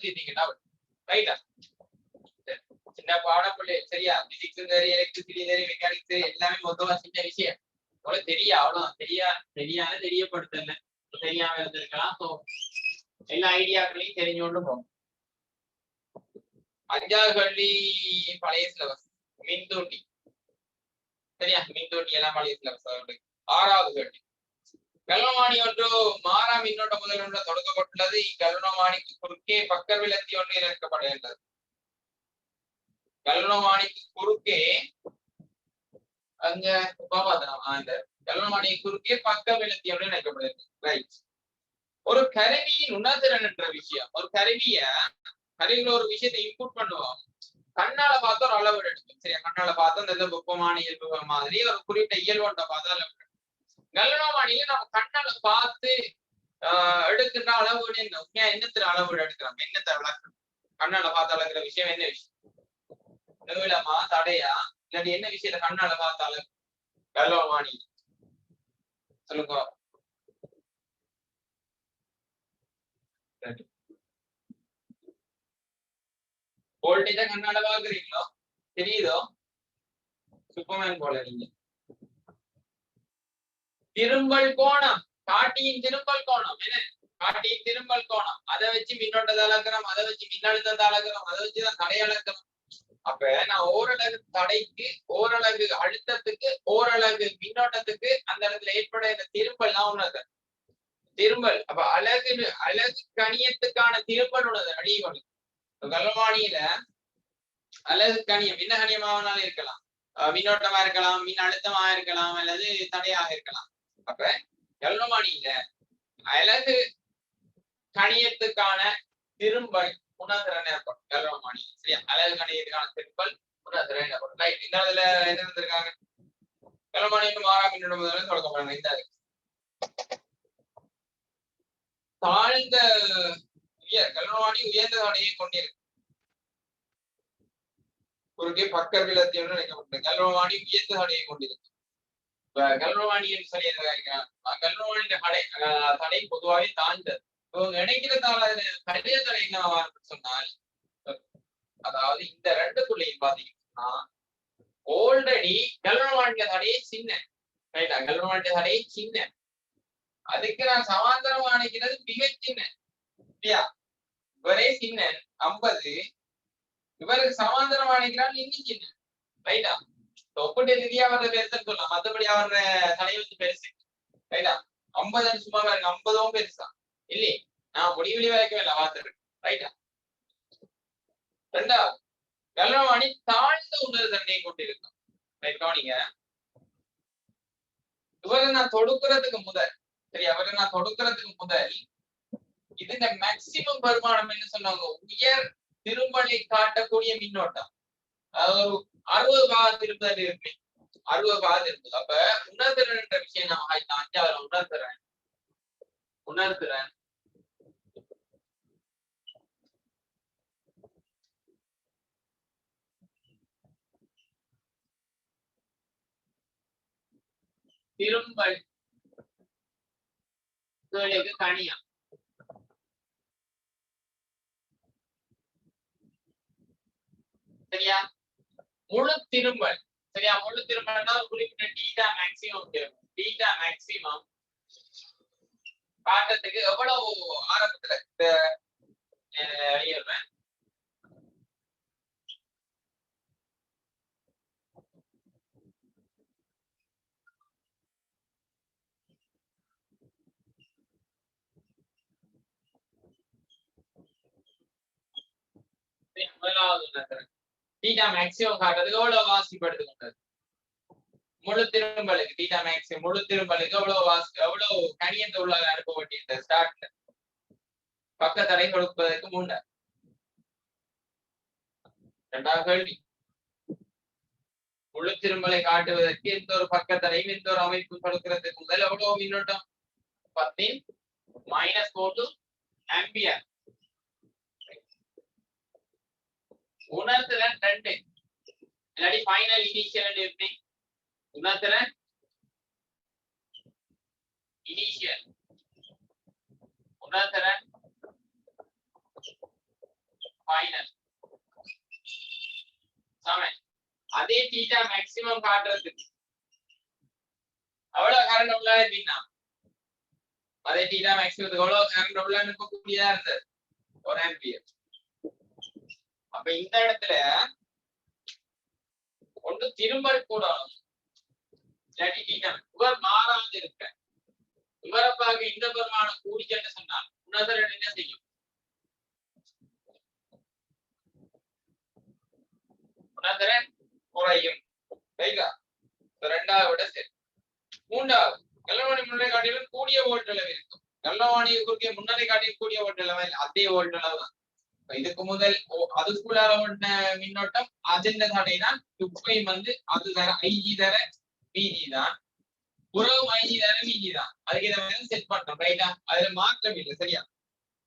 எழுதிட்டீங்கன்னா ரைட்டா சின்ன பாடப்பிள்ளை சரியா? பிசிக்ஸ் சரி எலக்ட்ரிசிட்டி சரி மெக்கானிக்ஸ் எல்லாமே மொத்தமா சின்ன விஷயம். அவ்வளவு தெரியா? அவ்வளவு தெரியா? தெரியாத தெரியப்படுத்தல. தெரியாம இருந்திருக்கலாம். ஸோ எல்லா ஐடியாக்களையும் தெரிஞ்சோண்டு போகும் அஞ்சாவது கல்வி பழைய சிலபஸ் மின்தூண்டி. சரியா? மின்தூண்டி எல்லாம் பழைய சிலபஸ் ஆறாவது கல்வி கல்வமாணி ஒன்று மாறா மின்னோட்ட முதல் ஒன்று தொடங்கப்பட்டுள்ளது இக்கல்வமானிக்கு குறுக்கே பக்கர் விலத்தி ஒன்று இறக்கப்படுகின்றது கல்வமானிக்கு குறுக்கே அங்க உபாபாதனம் அந்த கல்வமானிக்கு குறுக்கே பக்க விலத்தி ஒன்று இணைக்கப்படுகிறது ரைட் ஒரு கருவியின் உணர்திறன் என்ற விஷயம். ஒரு கருவிய கருவியில ஒரு விஷயத்தை இன்புட் பண்ணுவோம். கண்ணால பார்த்து ஒரு அளவு எடுக்கும் சரியா? கண்ணால பார்த்து அந்த வெப்பமான இயல்பு மாதிரி ஒரு குறிப்பிட்ட இயல்போட்ட பார்த்து அளவு எடுக்கும் நம்ம கண்ணால பார்த்து ஆஹ் எடுக்கின்ற அளவு என்ன உண்மையா என்னத்துல அளவு எடுக்கிறோம் என்னத்தை விளக்கணும். கண்ணால பார்த்து அளக்குற விஷயம் என்ன விஷயம்? நீளமா தடையா? இல்லாட்டி என்ன விஷயத்த கண்ணால பார்த்து அளவு கல்வமானி சொல்லுங்க. வோல்டேஜா கண்ணால பாக்குறீங்களோ தெரியுதோ? சூப்பர்மேன் போல நீங்க. திரும்பல் கோணம். காட்டியின் திரும்பல் கோணம். என்ன? காட்டியின் திரும்பல் கோணம். அதை வச்சு மின்னோட்டத்தை அளக்கிறோம் அதை வச்சு மின்னழுத்தத்தை அளக்கிறோம் அதை வச்சுதான் தடை அளக்கிறோம். அப்ப நான் ஓரளவு தடைக்கு ஓரளவு அழுத்தத்துக்கு ஓரளவு மின்னோட்டத்துக்கு அந்த இடத்துல ஏற்பட இந்த திரும்பல் தான் உணர்ந்தேன் திரும்பல். அப்ப அழகு அழகு கணியத்துக்கான திரும்பல் உணர்வு அடியும் கல்வாணியில அழகு கணியம் என்ன கணியமாவனாலும் இருக்கலாம். அஹ் மின்னோட்டமா இருக்கலாம் மின் அழுத்தமா இருக்கலாம் அல்லது தடையாக இருக்கலாம். அப்ப கல்வமானியில அழகு கணியத்துக்கான திரும்பல் உணர்திறன் ஏற்படும் கல்வமானி சரியா? அழகு கணியத்துக்கான திரும்பல் உணர்திறன் ஏற்படும் ரைட் இந்த அதுல என்ன இருந்திருக்காங்க கல்வமானிக்கு மாறா மின்னோட்டம் முதல்ல தொடக்கப்படுறாங்க இந்த தாழ்ந்த உயர் கல்வமானி உயர்ந்த தடையை கொண்டிருக்கு. குறுக்கே பக்க விலத்தியம் நினைக்கப்பட்டது கல்வமானி உயர்ந்த தடையை கொண்டிருக்கு. கல்வாணின்னு என்று சொல்லி கல்வமானியின் தடை தடை பொதுவாகவே தாழ்ந்தது. இவங்க நினைக்கிற கடித தடை என்னவா சொன்னால் அதாவது இந்த ரெண்டுக்குள்ளேயும் பாத்தீங்கன்னா ஆல்ரெடி கல்வமானிய தடையே சின்ன. ரைட்டா? கல்வமானிய தடையே சின்ன. அதுக்கு நான் சமாந்தரம் அணைக்கிறது மிக சின்ன. இல்லையா? இவரே சின்ன. ஐம்பது. இவருக்கு சமாந்தரம் அணைக்கிறான் இன்னும் சின்ன. ரைட்டா? ஒப்பிட்டு நிதியா வர்ற பெருசுன்னு சொல்லலாம். மத்தபடி அவர் தலை வந்து பெருசு ரைட்டா ஐம்பது சும்மா பாருங்க. ஐம்பதும் பெருசா. இல்லையே? நான் முடிவிலி வரைக்கும் இல்லை பார்த்துருக்கேன் ரைட்டா ரெண்டாவது கல்வமானி தாழ்ந்த உணர்வு தன்மையை கொண்டிருக்கும் ரைட் கவனிங்க. இவரை நான் தொடுக்கிறதுக்கு முதல். சரி அவரை நான் தொடுக்கிறதுக்கு முதல். இது இந்த மேக்சிமம் வருமானம் என்ன சொன்னாங்க உயர் திருமலை காட்டக்கூடிய மின்னோட்டம். அதாவது ஒரு அறுபது பாகம் திருப்பதில் இருக்கு? அறுபது பாகம் இருக்குது அப்ப உணர்திறன் என்ற விஷயம் நம்ம இந்த அஞ்சாவது உணர்திறன். உணர்திறன். திரும்ப தனியா சரியா? முழு திரும்பல் சரியா? முழு திரும்பல்னா குறிப்பிட்ட டீட்டா மேக்ஸிமம் டீட்டா மேக்ஸிமம் காட்டுறதுக்கு எவ்வளவு ஆரம்பத்துல இந்த முதலாவது நகரம். டீட்டா மேக்ஸிமம் காட்டுறதுக்கு எவ்வளவு வாசிப்படுத்து கொண்டது முழு திரும்பலுக்கு டீட்டா மேக்ஸ் முழு திரும்பலுக்கு எவ்வளவு வாசி எவ்வளவு கணியத்தை உள்ளாக அனுப்ப வேண்டியது ஸ்டார்ட்ல பக்கத்தடை கொடுப்பதற்கு முன்னர் இரண்டாவது கேள்வி. முழு திரும்பலை காட்டுவதற்கு எந்த ஒரு பக்கத்தடையும் எந்த ஒரு அமைப்பு கொடுக்கிறதுக்கு முதல் எவ்வளவு மின்னோட்டம்? பத்தின் மைனஸ் போட்டு ஆம்பியர் உணர்திறன் ரெண்டு. இல்லாட்டி ஃபைனல் இனிஷியல் எப்படி? உணர்திறன் இனிஷியல் உணர்திறன் ஃபைனல் சமன் அதே தீட்டா மேக்ஸிமம் காட்டுறதுக்கு. அவ்வளவு கரண்ட் உள்ள எப்படின்னா? அதே தீட்டா மேக்ஸிமம் எவ்வளவு கரண்ட் உள்ள இருக்கக்கூடியதா இருந்தது. ஒரு ஆம்பியர் அப்ப இந்த இடத்துல ஒன்று திரும்ப கூடணும். இவர் மாறாது இருக்க. இவரப்பாக இந்த பெருமானம் கூடிக்கன்னு சொன்னால் உணர்தல் என்ன செய்யும்? உணர்திறன் குறையும். ரைட்டா ரெண்டாவது விட சரி. மூன்றாவது கல்லவாணி முன்னரை காட்டிலும் கூடிய ஓட்டளவு இருக்கும். கல்லவாணி குறுக்கே முன்னரை காட்டிலும் கூடிய ஓட்டளவு அதே ஓட்டளவு தான். இதுக்கு முதல் ஓ- அதுக்குள்ளார ஓடின மின்னோட்டம் அதிர்ந்த தடைதான் துப்பை வந்து அது தர ஐஜி தர பிஜி தான். புறவும் ஐஜி தர பிஜி தான். அதுக்கு இதை செட் பண்றோம் ரைட்டா அதுல மாற்றம் இல்லை சரியா?